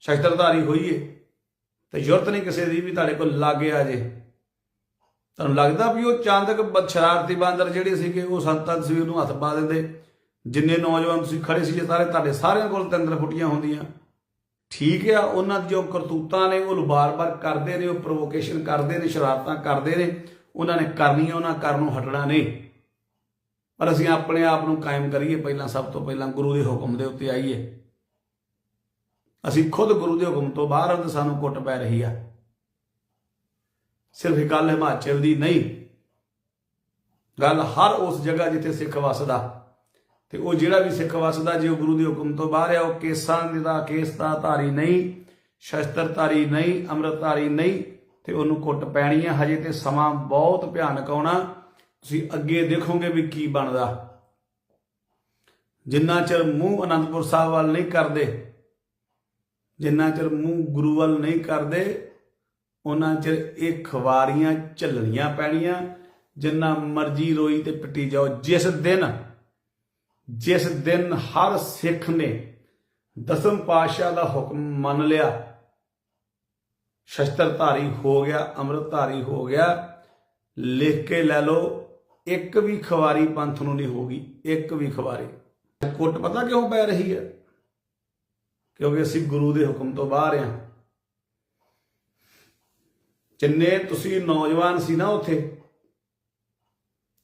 ਸ਼ਸਤਰਧਾਰੀ ਹੋਈਏ, ਤੇ ਜ਼ਰੂਰਤ ਨਹੀਂ ਕਿਸੇ ਦੀ ਵੀ ਤੁਹਾਡੇ ਕੋਲ ਲੱਗ ਗਿਆ ਜੇ। ਤੁਹਾਨੂੰ ਲੱਗਦਾ ਵੀ ਉਹ ਚਾਂਦਕ ਸ਼ਰਾਰਤੀ ਬਾਂਦਰ ਜਿਹੜੇ ਸੀਗੇ, ਉਹ ਸੰਤਾਂ ਦੀ ਤਸਵੀਰ ਨੂੰ ਹੱਥ ਪਾ ਦਿੰਦੇ। ਜਿੰਨੇ ਨੌਜਵਾਨ ਤੁਸੀਂ ਖੜੇ ਸੀ ਸਾਰੇ ਤੁਹਾਡੇ ਸਾਰਿਆਂ ਕੋਲ ਤੰਦਰ ਫੁੱਟੀਆਂ ਹੁੰਦੀਆਂ। ਠੀਕ ਆ, ਉਹਨਾਂ ਦੀ ਜੋ ਕਰਤੂਤਾਂ ਨੇ, ਉਹ ਬਾਰ-ਬਾਰ ਕਰਦੇ ਨੇ, ਉਹ ਪ੍ਰੋਵੋਕੇਸ਼ਨ ਕਰਦੇ ਨੇ, ਸ਼ਰਾਰਤਾਂ ਕਰਦੇ ਨੇ। ਉਹਨਾਂ ਨੇ ਕਰਨੀਆਂ, ਉਹਨਾਂ ਕਰਨ ਨੂੰ ਹਟਣਾ ਨਹੀਂ। ਪਰ ਅਸੀਂ ਆਪਣੇ ਆਪ ਨੂੰ ਕਾਇਮ ਕਰੀਏ, ਪਹਿਲਾਂ ਸਭ ਤੋਂ ਪਹਿਲਾਂ ਗੁਰੂ ਦੇ ਹੁਕਮ ਦੇ ਉੱਤੇ ਆਈਏ। ਅਸੀਂ ਖੁਦ ਗੁਰੂ ਦੇ ਹੁਕਮ ਤੋਂ ਬਾਹਰ ਹਾਂ ਤੇ ਸਾਨੂੰ ਕੁੱਟ ਪੈ ਰਹੀ ਆ। ਸਿਰਫ ਇਹ ਗੱਲ ਹਿਮਾਚਲ ਦੀ ਨਹੀਂ। ਗੱਲ ਹਰ ਉਸ ਜਗ੍ਹਾ ਜਿੱਥੇ ਸਿੱਖ ਵਸਦਾ। ਤੇ ਉਹ ਜਿਹੜਾ ਵੀ ਸਿੱਖ ਵਸਦਾ, ਜੇ ਉਹ ਗੁਰੂ ਦੇ ਹੁਕਮ ਤੋਂ ਬਾਹਰ ਆ, ਉਹ ਕੇਸਾਂ ਦਾ ਕੇਸ ਦਾ ਧਾਰੀ ਨਹੀਂ, ਸ਼ਸਤਰ ਧਾਰੀ ਨਹੀਂ ਅੰਮ੍ਰਿਤਧਾਰੀ ਨਹੀਂ, ਤੇ ਉਹਨੂੰ ਕੁੱਟ ਪੈਣੀ ਆ। ਹਜੇ ਤੇ ਸਮਾਂ ਬਹੁਤ ਭਿਆਨਕ ਆਉਣਾ। ਤੁਸੀਂ ਅੱਗੇ ਦੇਖੋਗੇ ਵੀ ਕੀ ਬਣਦਾ। ਜਿੰਨਾ ਚਿਰ ਮੂੰਹ ਅਨੰਦਪੁਰ ਸਾਹਿਬ ਵੱਲ ਨਹੀਂ ਕਰਦੇ ਜਿੰਨਾ ਚਿਰ ਮੂੰਹ ਗੁਰੂ ਵੱਲ ਨਹੀਂ ਕਰਦੇ ਉਹਨਾਂ ਚਿਰ ਇਹ ਖਵਾਰੀਆਂ ਝੱਲਣੀਆਂ ਪੈਣੀਆਂ। ਜਿੰਨਾ ਮਰਜ਼ੀ ਰੋਈ ਤੇ ਪਿੱਟੀ ਜਾਓ, ਜਿਸ ਦਿਨ ਜਿਸ ਦਿਨ ਹਰ ਸਿੱਖ ਨੇ ਦਸਮ ਪਾਤਸ਼ਾਹ ਦਾ ਹੁਕਮ ਮੰਨ ਲਿਆ, ਸ਼ਸਤਰਧਾਰੀ ਹੋ ਗਿਆ, ਅੰਮ੍ਰਿਤਧਾਰੀ ਹੋ ਗਿਆ, ਲਿਖ ਕੇ ਲੈ ਲਓ, ਇੱਕ ਵੀ ਖਵਾਰੀ ਪੰਥ ਨੂੰ ਨਹੀਂ ਹੋਗੀ, ਇੱਕ ਵੀ ਖਵਾਰੀ। ਕੁੱਟ ਪਤਾ ਕਿਉਂ ਪੈ ਰਹੀ ਹੈ? ਕਿਉਂਕਿ ਅਸੀਂ ਗੁਰੂ ਦੇ ਹੁਕਮ ਤੋਂ ਬਾਹਰ ਆ। ਜਿੰਨੇ ਤੁਸੀਂ ਨੌਜਵਾਨ ਸੀ ਨਾ ਉੱਥੇ,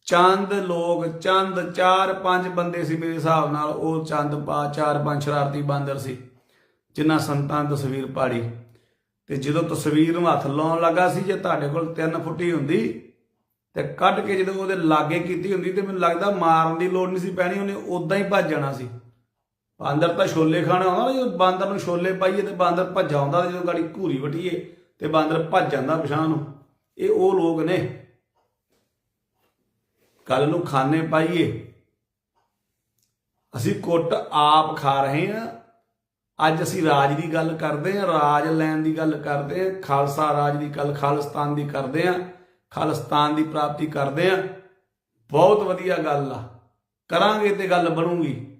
ਚੰਦ ਲੋਕ, ਚੰਦ ਚਾਰ ਪੰਜ ਬੰਦੇ ਸੀ ਮੇਰੇ ਹਿਸਾਬ ਨਾਲ, ਉਹ ਚੰਦ ਪਾ ਚਾਰ ਪੰਜ ਸ਼ਰਾਰਤੀ ਬਾਂਦਰ ਸੀ, ਜਿਨ੍ਹਾਂ ਸੰਤਾਂ ਤਸਵੀਰ ਪਾੜੀ। ਤੇ ਜਦੋਂ ਤਸਵੀਰ ਨੂੰ ਹੱਥ ਲਾਉਣ ਲੱਗਾ ਸੀ, ਜੇ ਤੁਹਾਡੇ ਕੋਲ 3 ਫੁੱਟੀ ਹੁੰਦੀ, ਤੇ ਕੱਢ ਕੇ ਜਦੋਂ ਉਹਦੇ ਲਾਗੇ ਕੀਤੀ ਹੁੰਦੀ, ਤੇ ਮੈਨੂੰ ਲੱਗਦਾ ਮਾਰਨ ਦੀ ਲੋੜ ਨਹੀਂ ਸੀ, ਪੈਣੀ ਉਹਨੇ ਉਦਾਂ ਹੀ ਭੱਜ ਜਾਣਾ ਸੀ। ਬਾਂਦਰ ਤਾਂ ਛੋਲੇ ਖਾਣਾ ਹੁੰਦਾ ਨਾ ਜਦੋਂ ਬਾਂਦਰ ਨੂੰ ਛੋਲੇ ਪਾਈਏ ਤੇ ਬਾਂਦਰ ਭੱਜ ਆਉਂਦਾ ਤੇ ਜਦੋਂ ਗਾੜੀ ਘੂਰੀ ਵਟੀਏ ਤੇ ਬਾਂਦਰ ਭੱਜ ਜਾਂਦਾ ਪਛਾਣ ਨੂੰ। ਇਹ ਉਹ ਲੋਕ ਨੇ। ਕੱਲ ਨੂੰ ਖਾਣੇ ਪਾਈਏ। ਅਸੀਂ ਕੁੱਟ ਆਪ ਖਾ ਰਹੇ ਹਾਂ। ਅੱਜ ਅਸੀਂ ਰਾਜ ਦੀ ਗੱਲ ਕਰਦੇ ਹਾਂ, ਰਾਜ ਲੈਣ ਦੀ ਗੱਲ ਕਰਦੇ ਹਾਂ, ਖਾਲਸਾ ਰਾਜ ਦੀ ਗੱਲ ਖਾਲਿਸਤਾਨ ਦੀ ਕਰਦੇ ਹਾਂ, ਖਾਲਿਸਤਾਨ ਦੀ ਪ੍ਰਾਪਤੀ ਕਰਦੇ ਹਾਂ। ਬਹੁਤ ਵਧੀਆ ਗੱਲ ਆ। ਕਰਾਂਗੇ ਤੇ ਗੱਲ ਬਣੂਗੀ।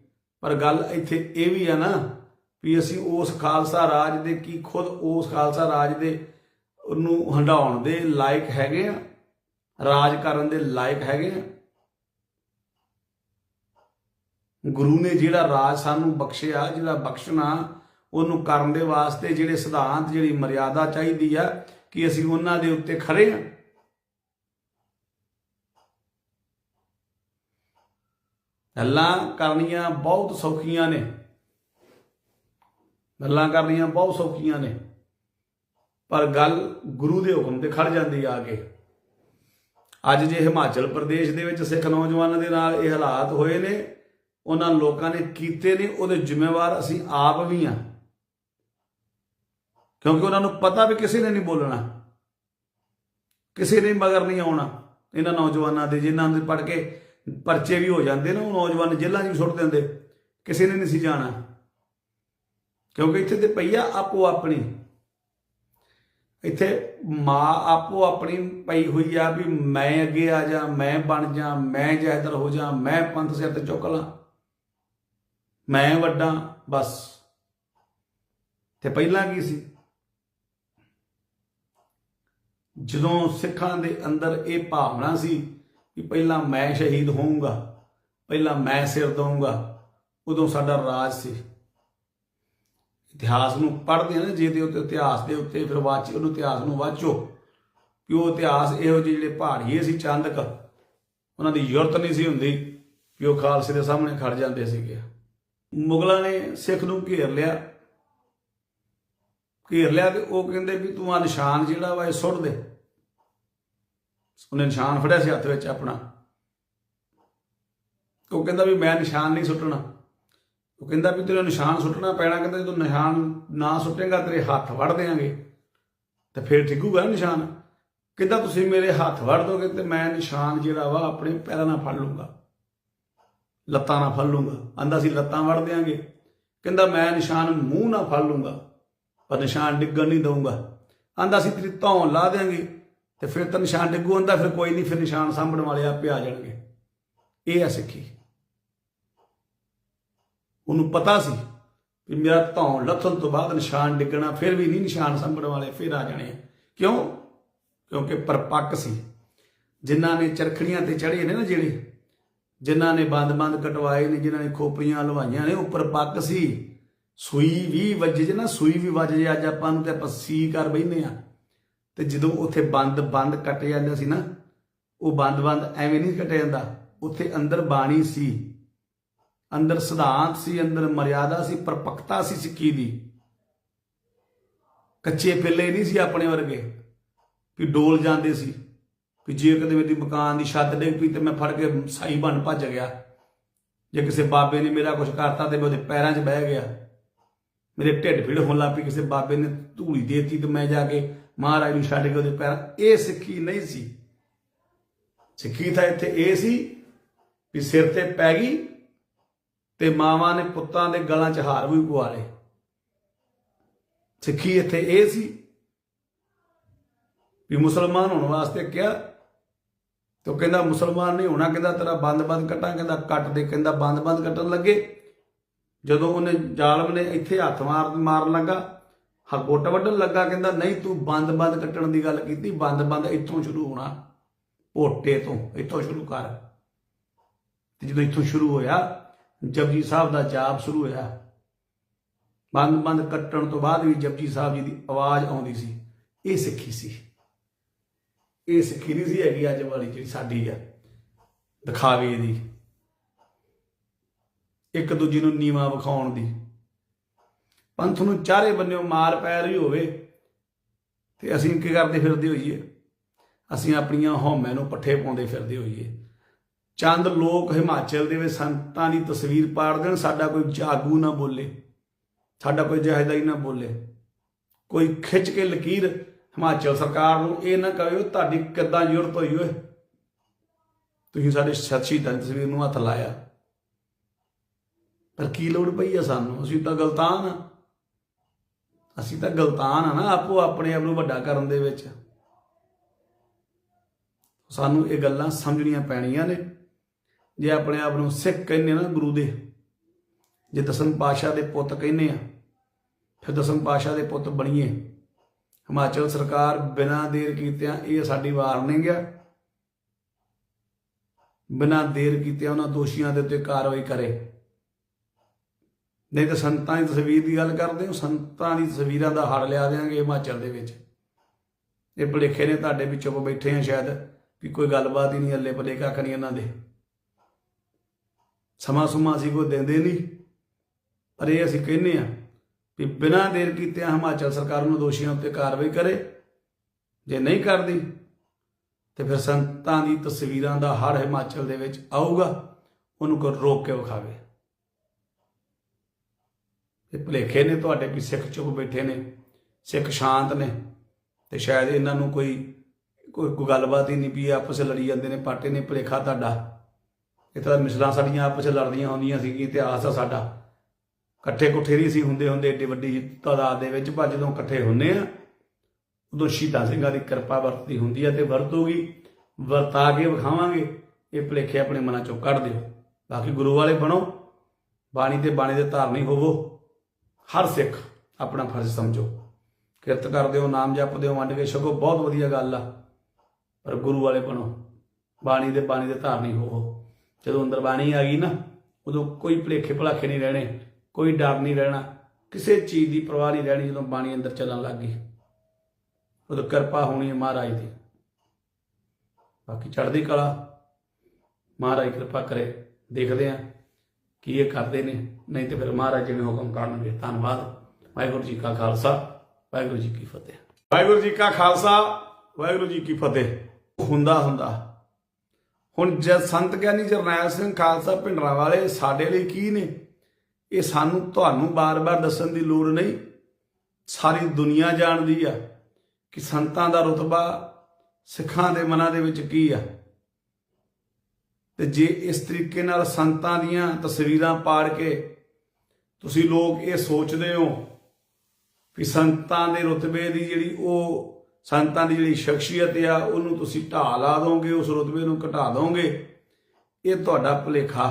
ਪਰ ਗੱਲ ਇੱਥੇ ਇਹ ਵੀ ਆ ਨਾ ਵੀ ਅਸੀਂ ਉਸ ਖਾਲਸਾ ਰਾਜ ਦੇ ਕੀ ਖੁਦ ਉਸ ਖਾਲਸਾ ਰਾਜ ਦੇ ਨੂੰ ਹੰਡਾਉਣ ਦੇ ਲਾਇਕ ਹੈਗੇ ਆ, ਰਾਜ ਕਰਨ ਦੇ ਲਾਇਕ ਹੈਗੇ ਆ। ਗੁਰੂ ਨੇ ਜਿਹੜਾ ਰਾਜ ਸਾਨੂੰ ਬਖਸ਼ਿਆ, ਜਿਹੜਾ ਬਖਸ਼ਣਾ, ਉਹਨੂੰ ਕਰਨ ਦੇ ਵਾਸਤੇ ਜਿਹੜੇ ਸਿਧਾਂਤ, ਜਿਹੜੀ ਮਰਿਆਦਾ ਚਾਹੀਦੀ ਆ ਕਿ ਅਸੀਂ ਉਹਨਾਂ ਦੇ ਉੱਤੇ ਖੜੇ ਆ। ਗੱਲਾਂ ਕਰਨੀਆਂ ਬਹੁਤ ਸੌਖੀਆਂ ਨੇ। ਗੱਲਾਂ ਕਰਨੀਆਂ ਬਹੁਤ ਸੌਖੀਆਂ ਨੇ। ਪਰ ਗੱਲ ਗੁਰੂ ਦੇ ਹੁਕਮ ਤੇ ਖੜ ਜਾਂਦੀ ਆ ਕੇ। ਅੱਜ ਜੇ ਹਿਮਾਚਲ ਪ੍ਰਦੇਸ਼ ਦੇ ਵਿੱਚ ਸਿੱਖ ਨੌਜਵਾਨਾਂ ਦੇ ਨਾਲ ਇਹ ਹਾਲਾਤ ਹੋਏ ਨੇ, ਉਹਨਾਂ ਲੋਕਾਂ ਨੇ ਕੀਤੇ ਨੇ, ਉਹਦੇ ਜ਼ਿੰਮੇਵਾਰ ਅਸੀਂ ਆਪ ਵੀ ਆ। ਕਿਉਂਕਿ ਉਹਨਾਂ ਨੂੰ ਪਤਾ ਵੀ ਕਿਸੇ ਨੇ ਨਹੀਂ ਬੋਲਣਾ। ਕਿਸੇ ਨੇ ਮਗਰ ਨਹੀਂ ਆਉਣਾ। ਇਹਨਾਂ ਨੌਜਵਾਨਾਂ ਦੇ ਜਿਨ੍ਹਾਂ ਦੇ ਪੜ ਕੇ ਪਰਚੇ ਵੀ ਹੋ ਜਾਂਦੇ ਨੇ, ਉਹ ਨੌਜਵਾਨ ਜੇਲ੍ਹਾਂ 'ਚ ਵੀ ਸੁੱਟ ਦਿੰਦੇ। ਕਿਸੇ ਨੇ ਨਹੀਂ ਸੀ ਜਾਣਾ। ਕਿਉਂਕਿ ਇੱਥੇ ਤੇ ਪਈਆ ਆਪੋ ਆਪਣੀ। ਇੱਥੇ ਮਾਂ ਆਪੋ ਆਪਣੀ ਪਈ ਹੋਈ ਆ ਵੀ ਮੈਂ ਅੱਗੇ ਆ ਜਾ, ਮੈਂ ਬਣ ਜਾ, ਮੈਂ ਜੈਦਰ ਹੋ ਜਾ, ਮੈਂ ਪੰਥ ਸਿਰ ਤੇ ਚੁੱਕ ਲਾਂ। ਮੈਂ ਵੱਡਾ, ਬਸ। ਤੇ ਪਹਿਲਾਂ ਕੀ ਸੀ? ਜਦੋਂ ਸਿੱਖਾਂ ਦੇ ਅੰਦਰ ਇਹ ਭਾਵਨਾ ਸੀ ਕਿ ਪਹਿਲਾਂ ਮੈਂ ਸ਼ਹੀਦ ਹੋਊਂਗਾ, ਪਹਿਲਾਂ ਮੈਂ ਸਿਰ ਦਊਂਗਾ, ਉਦੋਂ ਸਾਡਾ ਰਾਜ ਸੀ। ਇਤਿਹਾਸ ਨੂੰ ਪੜ੍ਹਦੇ ਨੇ ਜੇ ਤੇ ਉੱਤੇ ਇਤਿਹਾਸ ਦੇ ਉੱਤੇ ਫਿਰ ਵਾਚ, ਉਹਨੂੰ ਇਤਿਹਾਸ ਨੂੰ ਵਾਚੋ। ਕਿ ਉਹ ਇਤਿਹਾਸ ਇਹੋ ਜਿਹੇ ਜਿਹੜੇ ਪਹਾੜੀਏ ਸੀ, ਚੰਦਕ, ਉਹਨਾਂ ਦੀ ਯੁਰਤ ਨਹੀਂ ਸੀ ਹੁੰਦੀ ਕਿ ਉਹ ਖਾਲਸੇ ਦੇ ਸਾਹਮਣੇ ਖੜ ਜਾਂਦੇ ਸੀਗੇ। ਮੁਗਲਾਂ ਨੇ ਸਿੱਖ ਨੂੰ ਘੇਰ ਲਿਆ। ਘੇਰ ਲਿਆ ਤੇ ਉਹ ਕਹਿੰਦੇ ਵੀ ਤੂੰ ਆ ਨਿਸ਼ਾਨ ਜਿਹੜਾ ਵਾ ਇਹ ਸੁੱਟ ਦੇ। ਉਹਨੇ ਨਿਸ਼ਾਨ ਫੜਿਆ ਸੀ ਹੱਥ ਵਿੱਚ ਆਪਣਾ। ਉਹ ਕਹਿੰਦਾ ਵੀ ਮੈਂ ਨਿਸ਼ਾਨ ਨਹੀਂ ਸੁੱਟਣਾ। ਉਹ ਕਹਿੰਦਾ ਵੀ ਤੇਰੇ ਨਿਸ਼ਾਨ ਸੁੱਟਣਾ ਪੈਣਾ, ਕਹਿੰਦਾ ਜਦੋਂ ਨਿਸ਼ਾਨ ਨਾ ਸੁੱਟੇਗਾ ਤੇਰੇ ਹੱਥ ਵੜ ਦੇਾਂਗੇ ਤੇ ਫਿਰ ਠਿੱਗੂਗਾ ਨਿਸ਼ਾਨ। ਕਹਿੰਦਾ, ਤੁਸੀਂ ਮੇਰੇ ਹੱਥ ਵੜ ਦੋਗੇ ਤੇ ਮੈਂ ਨਿਸ਼ਾਨ ਜਿਹੜਾ ਵਾ ਆਪਣੇ ਪੈਰਾਂ ਨਾਲ ਫੜ ਲੂੰਗਾ। ਲੱਤਾਂ ਨਾਲ ਫੜ ਲੂੰਗਾ। ਆਂਦਾ ਸੀ, ਲੱਤਾਂ ਵੜ ਦੇਾਂਗੇ ਕਹਿੰਦਾ, ਮੈਂ ਨਿਸ਼ਾਨ ਮੂੰਹ ਨਾਲ ਫੜ ਲੂੰਗਾ, ਪਰ ਨਿਸ਼ਾਨ ਡਿੱਗਣ ਨਹੀਂ ਦਊਂਗਾ। ਆਂਦਾ ਸੀ, ਤੇਰੀ ਧੌਣ ਲਾ ਦੇਾਂਗੇ ਤੇ ਫਿਰ ਤਾਂ ਨਿਸ਼ਾਨ ਡਿੱਗੂ ਹੁੰਦਾ, ਫਿਰ ਕੋਈ ਨਹੀਂ, ਫਿਰ ਨਿਸ਼ਾਨ ਸਾਂਭਣ ਵਾਲੇ ਆਪੇ ਆ ਜਾਣਗੇ। ਇਹ ਆ ਸਿੱਖੀ। ਉਹਨੂੰ ਪਤਾ ਸੀ ਵੀ ਮੇਰਾ ਧੌਣ ਲੱਥਣ ਤੋਂ ਬਾਅਦ ਨਿਸ਼ਾਨ ਡਿੱਗਣਾ, ਫਿਰ ਵੀ ਨਹੀਂ ਨਿਸ਼ਾਨ ਸਾਂਭਣ ਵਾਲੇ, ਫਿਰ ਆ ਜਾਣੇ ਆ। ਕਿਉਂ? ਕਿਉਂਕਿ ਪਰਪੱਕ ਸੀ। ਜਿਨ੍ਹਾਂ ਨੇ ਚਰਖੜੀਆਂ ਤੇ ਚੜੇ ਨੇ ਨਾ ਜਿਹੜੇ, ਜਿਨ੍ਹਾਂ ਨੇ ਬੰਦ-ਬੰਦ ਕਟਵਾਏ ਨੇ, ਜਿਨ੍ਹਾਂ ਨੇ ਖੋਪਰੀਆਂ ਲਵਾਈਆਂ ਨੇ, ਉਹ ਪਰਪੱਕ ਸੀ। ਸੂਈ ਵੀ ਵੱਜੇ ਜੇ ਨਾ, ਸੂਈ ਵੀ ਵੱਜ ਜੇ, ਅੱਜ ਆਪਾਂ ਨੂੰ ਤੇ ਆਪਾਂ ਸੀ ਕਰ ਬੈਠਨੇ ਆ ਤੇ ਜਦੋਂ ਉੱਥੇ ਬੰਦ-ਬੰਦ ਕੱਟੇ ਜਾਂਦੇ ਸੀ ਨਾ, ਉਹ ਬੰਦ-ਬੰਦ ਐਵੇਂ ਨਹੀਂ ਕੱਟਿਆ ਜਾਂਦਾ। ਉੱਥੇ ਅੰਦਰ ਬਾਣੀ ਸੀ, ਅੰਦਰ ਸਿਧਾਂਤ ਸੀ, ਅੰਦਰ ਮਰਿਆਦਾ ਸੀ, ਪਰਪੱਕਤਾ ਸੀ ਸਿੱਖੀ ਦੀ। ਕੱਚੇ ਪਿੱਲੇ ਨਹੀਂ ਸੀ ਆਪਣੇ ਵਰਗੇ, ਵੀ ਡੋਲ ਜਾਂਦੇ ਸੀ, ਵੀ ਜੇ ਕਦੇ ਮੇਰੀ ਮਕਾਨ ਦੀ ਛੱਤ ਡਿੱਗ ਪਈ ਤੇ ਮੈਂ ਫੜ ਕੇ ਸਾਈ ਬਣ ਭੱਜ ਗਿਆ। ਜੇ ਕਿਸੇ ਬਾਬੇ ਨੇ ਮੇਰਾ ਕੁਝ ਕਰਤਾ ਤੇ ਮੈਂ ਉਹਦੇ ਪੈਰਾਂ 'ਚ ਬਹਿ ਗਿਆ। ਮੇਰੇ ਢਿੱਡ ਪੀੜ ਹੋਣ ਲੱਗ ਪਈ, ਕਿਸੇ ਬਾਬੇ ਨੇ ਧੂੜੀ ਦੇਤੀ ਤੇ ਮੈਂ ਜਾ ਕੇ ਮਹਾਰਾਜ ਨੂੰ ਛੱਡ ਕੇ ਉਹਦੇ ਪੈਰਾਂ, ਇਹ ਸਿੱਖੀ ਨਹੀਂ ਸੀ। ਸਿੱਖੀ ਤਾਂ ਇੱਥੇ ਇਹ ਸੀ ਵੀ ਸਿਰ ਤੇ ਪੈ ਗਈ ਤੇ ਮਾਵਾਂ ਨੇ ਪੁੱਤਾਂ ਦੇ ਗਲਾਂ 'ਚ ਹਾਰ ਵੀ ਪਵਾ ਲਏ। ਸਿੱਖੀ ਇੱਥੇ ਇਹ ਸੀ ਵੀ ਮੁਸਲਮਾਨ ਹੋਣ ਵਾਸਤੇ ਕਿਹਾ, ਤੇ ਉਹ ਕਹਿੰਦਾ, ਮੁਸਲਮਾਨ ਨਹੀਂ ਹੋਣਾ, ਕਹਿੰਦਾ, ਤੇਰਾ ਬੰਦ-ਬੰਦ ਕੱਟਾਂ, ਕਹਿੰਦਾ, ਕੱਟ ਦੇ, ਕਹਿੰਦਾ ਬੰਦ-ਬੰਦ ਕੱਟਣ ਲੱਗੇ। ਜਦੋਂ ਉਹਨੇ ਜ਼ਾਲਮ ਨੇ ਇੱਥੇ ਹੱਥ ਮਾਰ, ਮਾਰਨ ਲੱਗਾ ਹ, ਗੁੱਟ ਵੱਢਣ ਲੱਗਾ, ਕਹਿੰਦਾ, ਨਹੀਂ, ਤੂੰ ਬੰਦ-ਬੰਦ ਕੱਟਣ ਦੀ ਗੱਲ ਕੀਤੀ ਬੰਦ-ਬੰਦ ਇੱਥੋਂ ਸ਼ੁਰੂ ਹੋਣਾ। ਓਟੇ ਤੋਂ, ਇੱਥੋਂ ਸ਼ੁਰੂ ਕਰ। ਤੇ ਜਦੋਂ ਇੱਥੋਂ ਸ਼ੁਰੂ ਹੋਇਆ, ਜਪਜੀ ਸਾਹਿਬ ਦਾ ਜਾਪ ਸ਼ੁਰੂ ਹੋਇਆ। ਬੰਦ-ਬੰਦ ਕੱਟਣ ਤੋਂ ਬਾਅਦ ਵੀ ਜਪਜੀ ਸਾਹਿਬ ਜੀ ਦੀ ਆਵਾਜ਼ ਆਉਂਦੀ ਸੀ। ਇਹ ਸਿੱਖੀ ਸੀ। ਇਹ ਸਿੱਖੀ ਨਹੀਂ ਸੀ ਹੈਗੀ ਅੱਜ ਵਾਲੀ ਜਿਹੜੀ ਸਾਡੀ ਆ, ਦਿਖਾਵੇ ਦੀ। ਇੱਕ ਦੂਜੇ ਨੂੰ ਨੀਵਾ ਵਿਖਾਉਣ ਦੀ। ਪੰਥ ਨੂੰ ਚਾਰੇ ਬੰਨਿਓ ਮਾਰ ਪੈ ਰਹੀ ਹੋਵੇ, ਤੇ ਅਸੀਂ ਕੀ ਕਰਦੇ ਫਿਰਦੇ ਹੋਈਏ? ਅਸੀਂ ਆਪਣੀਆਂ ਹਉਮੈ ਨੂੰ ਪੱਠੇ ਪਾਉਂਦੇ ਫਿਰਦੇ ਹੋਈਏ। ਚੰਦ ਲੋਕ ਹਿਮਾਚਲ ਦੇ ਵਿੱਚ ਸੰਤਾਂ ਦੀ ਤਸਵੀਰ ਪਾੜ ਦੇਣ, ਸਾਡਾ ਕੋਈ ਜਾਗੂ ਨਾ ਬੋਲੇ, ਸਾਡਾ ਕੋਈ ਜਹਦਾਈ ਨਾ ਬੋਲੇ। ਕੋਈ ਖਿੱਚ ਕੇ ਲਕੀਰ ਹਿਮਾਚਲ ਸਰਕਾਰ ਨੂੰ ਇਹ ਨਾ ਕਹੇ, ਤੁਹਾਡੀ ਕਿੱਦਾਂ ਜ਼ਰੂਰਤ ਹੋਈ ਓਏ? ਤੁਸੀਂ ਸਾਡੇ ਸ਼ਹੀਦਾਂ ਦੀ ਤਸਵੀਰ ਨੂੰ ਹੱਥ ਲਾਇਆ। ਪਰ ਕੀ ਲੋੜ ਪਈ ਆ ਸਾਨੂੰ? ਅਸੀਂ ਤਾਂ ਗਲਤਾਨ ਆ। ਅਸੀਂ ਤਾਂ ਗਲਤਾਨ ਆ ਨਾ, ਆਪੋ ਆਪਣੇ ਆਪ ਨੂੰ ਵੱਡਾ ਕਰਨ ਦੇ ਵਿੱਚ। ਸਾਨੂੰ ਇਹ ਗੱਲਾਂ ਸਮਝਣੀਆਂ ਪੈਣੀਆਂ ਨੇ। ਜੇ ਆਪਣੇ ਆਪ ਨੂੰ ਸਿੱਖ ਕਹਿੰਦੇ ਨਾ ਗੁਰੂ ਦੇ, ਜੇ ਦਸਮ ਪਾਸ਼ਾ ਦੇ ਪੁੱਤ ਕਹਿੰਦੇ ਆ, ਫਿਰ ਦਸਮ ਪਾਸ਼ਾ ਦੇ ਪੁੱਤ ਬਣੀਏ। ਹਿਮਾਚਲ ਸਰਕਾਰ ਬਿਨਾਂ ਦੇਰ ਕੀਤਿਆਂ ਇਹ ਸਾਡੀ ਵਾਰਨਿੰਗ ਆ ਬਿਨਾਂ ਦੇਰ ਕੀਤਿਆਂ ਉਹਨਾਂ ਦੋਸ਼ੀਆਂ ਦੇ ਉੱਤੇ ਕਾਰਵਾਈ ਕਰੇ। ਨਹੀਂ ਤਾਂ ਸੰਤਾਂ ਦੀ ਤਸਵੀਰ ਦੀ ਗੱਲ ਕਰਦੇ ਹੋ, ਸੰਤਾਂ ਦੀ ਤਸਵੀਰਾਂ ਦਾ ਹੜ ਲਿਆ ਦੇਾਂਗੇ ਹਿਮਾਚਲ ਦੇ ਵਿੱਚ। ਇਹ ਭੁਲੇਖੇ ਨੇ ਤੁਹਾਡੇ ਵਿੱਚੋਂ ਕੋ ਬੈਠੇ ਆ ਸ਼ਾਇਦ, ਵੀ ਕੋਈ ਗੱਲਬਾਤ ਹੀ ਨਹੀਂ ਅੱਲੇ ਪਲੇ ਕੱਖ ਨਹੀਂ ਇਹਨਾਂ ਦੇ। ਸਮਾਂ ਸੁਮਾ ਅਸੀਂ ਕੋਈ ਦਿੰਦੇ ਨਹੀਂ, ਪਰ ਇਹ ਅਸੀਂ ਕਹਿੰਨੇ ਆ ਵੀ ਬਿਨਾਂ ਦੇਰ ਕੀਤਿਆਂ ਹਿਮਾਚਲ ਸਰਕਾਰ ਨੂੰ ਦੋਸ਼ੀਆਂ ਉੱਤੇ ਕਾਰਵਾਈ ਕਰੇ, ਜੇ ਨਹੀਂ ਕਰਦੀ, ਤੇ ਫਿਰ ਸੰਤਾਂ ਦੀ ਤਸਵੀਰਾਂ ਦਾ ਹੜ ਹਿਮਾਚਲ ਦੇ ਵਿੱਚ ਆਊਗਾ, ਉਹਨੂੰ ਕੋ ਰੋਕ ਕੇ ਵਿਖਾਵੇ। ਇਹ ਭੁਲੇਖੇ ਨੇ ਤੁਹਾਡੇ ਵੀ ਸਿੱਖ ਚੁੱਪ ਬੈਠੇ ਨੇ, ਸਿੱਖ ਸ਼ਾਂਤ ਨੇ, ਤੇ ਸ਼ਾਇਦ ਇਹਨਾਂ ਨੂੰ ਕੋਈ ਕੋਈ ਗੱਲਬਾਤ ਹੀ ਨਹੀਂ ਵੀ ਆਪਸ ਵਿੱਚ ਲੜੀ ਜਾਂਦੇ ਨੇ, ਪਾਟੇ ਨੇ ਭੁਲੇਖਾ ਤੁਹਾਡਾ। ਇਹ ਤਾਂ ਮਿਸਲਾਂ ਸਾਡੀਆਂ ਆਪਸ ਵਿੱਚ ਲੜਦੀਆਂ ਹੁੰਦੀਆਂ ਸੀ, ਇਤਿਹਾਸ ਆ ਸਾਡਾ। ਇਕੱਠੇ ਕੁੱਠੇ ਨਹੀਂ ਸੀ, ਹੁੰਦੇ ਹੁੰਦੇ ਏਡੀ ਵੱਡੀ ਤਾਦਾਦ ਦੇ ਵਿੱਚ ਪਰ ਜਦੋਂ ਇਕੱਠੇ ਹੁੰਨੇ ਆ, ਉਦੋਂ ਸ਼ਹੀਦਾਂ ਸਿੰਘਾਂ ਦੀ ਕਿਰਪਾ ਵਰਤਦੀ ਹੁੰਦੀ ਹੈ ਤੇ ਵਰਤੂਗੀ। ਵਰਤਾ ਕੇ ਵਿਖਾਵਾਂਗੇ, ਇਹ ਭੁਲੇਖੇ ਆਪਣੇ ਮਨਾਂ ਚੋਂ ਕੱਢ ਦਿਓ। ਬਾਕੀ ਗੁਰੂ ਵਾਲੇ ਬਣੋ, ਬਾਣੀ ਤੇ ਬਾਣੀ ਦੇ ਧਾਰਨੀ ਹੋਵੋ। ਹਰ ਸਿੱਖ ਆਪਣਾ ਫਰਜ਼ ਸਮਝੋ। ਕਿਰਤ ਕਰਦੇ ਹੋ, ਨਾਮ ਜਪਦੇ ਹੋ, ਵੰਡ ਕੇ ਛਕੋ, ਬਹੁਤ ਵਧੀਆ ਗੱਲ ਆ। ਪਰ ਗੁਰੂ ਵਾਲੇ ਬਣੋ। ਬਾਣੀ ਦੇ ਬਾਣੀ ਦੇ ਧਾਰਨੀ ਹੋਵੋ ਜਦੋਂ ਅੰਦਰ ਬਾਣੀ ਆ ਗਈ ਨਾ, ਉਦੋਂ ਕੋਈ ਭੁਲੇਖੇ ਭੁਲਾਖੇ ਨਹੀਂ ਰਹਿਣੇ, ਕੋਈ ਡਰ ਨਹੀਂ ਰਹਿਣਾ, ਕਿਸੇ ਚੀਜ਼ ਦੀ ਪਰਵਾਹ ਨਹੀਂ ਰਹਿਣੀ ਜਦੋਂ ਬਾਣੀ ਅੰਦਰ ਚੱਲਣ ਲੱਗ ਗਈ। ਉਦੋਂ ਕਿਰਪਾ ਹੋਣੀ ਹੈ ਮਹਾਰਾਜ ਦੀ। ਬਾਕੀ ਚੜ੍ਹਦੀ ਕਲਾ, ਮਹਾਰਾਜ ਕਿਰਪਾ ਕਰੇ, ਦੇਖਦੇ ਆ ਕੀ ਇਹ ਕਰਦੇ ਨੇ? ਨਹੀਂ ਤੇ ਫਿਰ ਮਹਾਰਾਜ ਜਿਵੇਂ ਹੁਕਮ ਕਰਨਗੇ, ਧੰਨਵਾਦ। ਵਾਹਿਗੁਰੂ ਜੀ ਕਾ ਖਾਲਸਾ, ਵਾਹਿਗੁਰੂ ਜੀ ਕੀ ਫਤਿਹ। ਵਾਹਿਗੁਰੂ ਜੀ ਕਾ ਖਾਲਸਾ, ਵਾਹਿਗੁਰੂ ਜੀ ਕੀ ਫਤਿਹ। ਹੁੰਦਾ ਹੁੰਦਾ। ਹੁਣ ਜਦ ਸੰਤ ਗਿਆਨੀ ਜਰਨੈਲ ਸਿੰਘ ਖਾਲਸਾ ਭਿੰਡਰਾਂ ਵਾਲੇ ਸਾਡੇ ਲਈ ਕੀ ਨੇ? ਇਹ ਸਾਨੂੰ ਤੁਹਾਨੂੰ ਬਾਰ-ਬਾਰ ਦੱਸਣ ਦੀ ਲੋੜ ਨਹੀਂ। ਸਾਰੀ ਦੁਨੀਆ ਜਾਣਦੀ ਆ ਕਿ ਸੰਤਾਂ ਦਾ ਰਤਬਾ ਸਿੱਖਾਂ ਦੇ ਮਨਾਂ ਦੇ ਵਿੱਚ ਕੀ ਆ? ਤੇ ਜੇ ਇਸ ਤਰੀਕੇ ਨਾਲ ਸੰਤਾਂ ਦੀਆਂ ਤਸਵੀਰਾਂ ਪਾੜ ਕੇ ਤੁਸੀਂ ਲੋਕ ਇਹ ਸੋਚਦੇ ਹੋ ਕਿ ਸੰਤਾਂ ਦੇ ਰਤਬੇ ਦੀ ਜਿਹੜੀ ਉਹ ਸੰਤਾਂ ਦੀ ਜਿਹੜੀ ਸ਼ਖਸੀਅਤ ਆ, ਉਹਨੂੰ ਤੁਸੀਂ ਢਾਹ ਲਾ ਦੋਗੇ, ਉਸ ਰਤਬੇ ਨੂੰ ਘਟਾ ਦੋਗੇ, ਇਹ ਤੁਹਾਡਾ ਭੁਲੇਖਾ।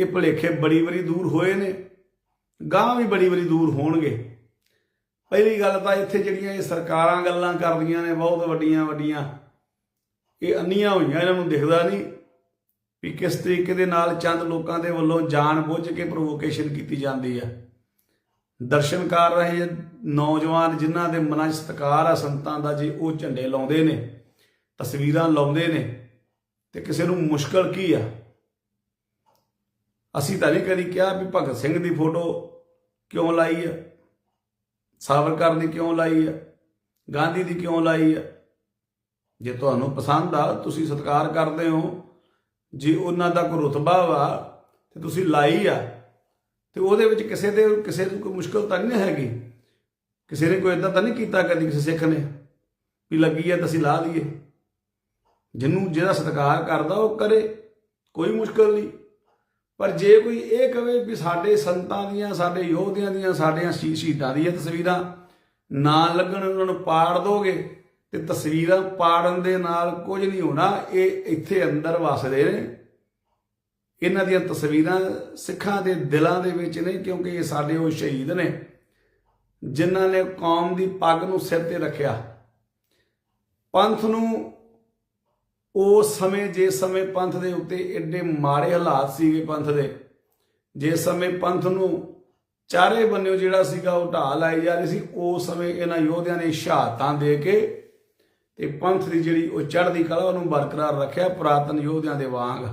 ਇਹ ਭੁਲੇਖੇ ਬੜੀ ਵਾਰੀ ਦੂਰ ਹੋਏ ਨੇ ਗਾਂ ਵੀ ਬੜੀ ਬੜੀ ਦੂਰ ਹੋਣਗੇ। ਪਹਿਲੀ ਗੱਲ ਤਾਂ ਇੱਥੇ ਜਿਹੜੀਆਂ ਇਹ ਸਰਕਾਰਾਂ ਗੱਲਾਂ ਕਰਦੀਆਂ ਨੇ, ਬਹੁਤ ਵੱਡੀਆਂ ਵੱਡੀਆਂ ਇਹ ਅੰਨੀਆਂ ਹੋਈਆਂ, ਇਹਨਾਂ ਨੂੰ ਦਿਖਦਾ ਨਹੀਂ। ਵੀ ਕਿਸ ਤਰੀਕੇ ਦੇ ਨਾਲ ਚੰਦ ਲੋਕਾਂ ਦੇ ਵੱਲੋਂ ਜਾਣ ਬੁੱਝ ਕੇ ਪ੍ਰੋਵੋਕੇਸ਼ਨ ਕੀਤੀ ਜਾਂਦੀ ਆ। ਦਰਸ਼ਨ ਕਰ ਰਹੇ ਨੌਜਵਾਨ ਜਿਨ੍ਹਾਂ ਦੇ ਮਨਾਂ 'ਚ ਸਤਿਕਾਰ ਆ, ਸੰਤਾਂ ਦਾ ਜੀ ਉਹ ਝੰਡੇ ਲਾਉਂਦੇ ਨੇ, ਤਸਵੀਰਾਂ ਲਾਉਂਦੇ ਨੇ, ਤੇ ਕਿਸੇ ਨੂੰ ਮੁਸ਼ਕਲ ਕੀ ਆ? ਅਸੀਂ ਤਾਂ ਨਹੀਂ ਕਦੀ ਕਿਹਾ ਵੀ ਭਗਤ ਸਿੰਘ ਦੀ ਫੋਟੋ ਕਿਉਂ ਲਾਈ ਆ? ਸਾਵਰਕਰ ਦੀ ਕਿਉਂ ਲਾਈ ਆ? ਗਾਂਧੀ ਦੀ ਕਿਉਂ ਲਾਈ ਆ? ਜੇ ਤੁਹਾਨੂੰ ਪਸੰਦ ਆ, ਤੁਸੀਂ ਸਤਿਕਾਰ ਕਰਦੇ ਹੋ ਜੇ ਉਹਨਾਂ ਦਾ ਕੋਈ ਰੁਤਬਾ ਵਾ ਤੇ ਤੁਸੀਂ ਲਾਈ ਆ, ਤੇ ਉਹਦੇ ਵਿੱਚ ਕਿਸੇ ਦੇ ਕਿਸੇ ਨੂੰ ਕੋਈ ਮੁਸ਼ਕਲ ਤਾਂ ਨਹੀਂ ਹੈਗੀ? ਕਿਸੇ ਨੇ ਕੋਈ ਇਦਾਂ ਤਾਂ ਨਹੀਂ ਕੀਤਾ ਕਦੀ ਕਿਸੇ ਸਿੱਖ ਨੇ? ਵੀ ਲੱਗੀ ਆ ਤਾਂ ਅਸੀਂ ਲਾ ਦਈਏ ਜਿਹਨੂੰ ਜਿਹੜਾ ਸਤਿਕਾਰ ਕਰਦਾ, ਉਹ ਕਰੇ। ਕੋਈ ਮੁਸ਼ਕਲ ਨਹੀਂ। ਪਰ ਜੇ ਕੋਈ ਇਹ ਕਵੇ ਵੀ ਸਾਡੇ ਸੰਤਾਂ ਦੀਆਂ, ਸਾਡੇ ਯੋਧਿਆਂ ਦੀਆਂ, ਸਾਡੀਆਂ ਸ਼ਹੀ- ਸ਼ਹੀਦਾਂ ਦੀਆਂ ਤਸਵੀਰਾਂ ਨਾ ਲੱਗਣ, ਉਹਨਾਂ ਨੂੰ ਪਾੜ ਦੋਗੇ ਤੇ ਤਸਵੀਰਾਂ ਪਾੜਨ ਦੇ ਨਾਲ ਕੁਝ ਨਹੀਂ ਹੋਣਾ, ਇਹ ਇੱਥੇ ਅੰਦਰ ਵਸਦੇ ਨੇ। ਇਹਨਾਂ ਦੀਆਂ ਤਸਵੀਰਾਂ ਸਿੱਖਾਂ ਦੇ ਦਿਲਾਂ ਦੇ ਵਿੱਚ ਨੇ, ਕਿਉਂਕਿ ਇਹ ਸਾਡੇ ਉਹ ਸ਼ਹੀਦ ਨੇ, ਜਿਨ੍ਹਾਂ ਨੇ ਕੌਮ ਦੀ ਪੱਗ ਨੂੰ ਸਿਰ ਤੇ ਰੱਖਿਆ। ਪੰਥ ਨੂੰ ਉਸ ਸਮੇਂ ਜਿਸ ਸਮੇਂ ਪੰਥ ਦੇ ਉੱਤੇ ਐਡੇ ਮਾੜੇ ਹਾਲਾਤ ਸੀਗੇ ਪੰਥ ਦੇ ਜਿਸ ਸਮੇਂ ਪੰਥ ਨੂੰ ਚਾਰੇ ਬੰਨਿਓ ਜਿਹੜਾ ਸੀਗਾ ਉਹ ਢਾਹ ਲਾਈ ਜਾ ਰਹੀ ਸੀ ਉਸ ਸਮੇਂ ਇਹਨਾਂ ਯੋਧਿਆਂ ਨੇ ਸ਼ਹਾਦਤਾਂ ਦੇ ਕੇ ਤੇ ਪੰਥ ਦੀ ਜਿਹੜੀ ਉਹ ਚੜ੍ਹਦੀ ਕਲਾ ਉਹਨੂੰ ਬਰਕਰਾਰ ਰੱਖਿਆ ਪੁਰਾਤਨ ਯੋਧਿਆਂ ਦੇ ਵਾਂਗ।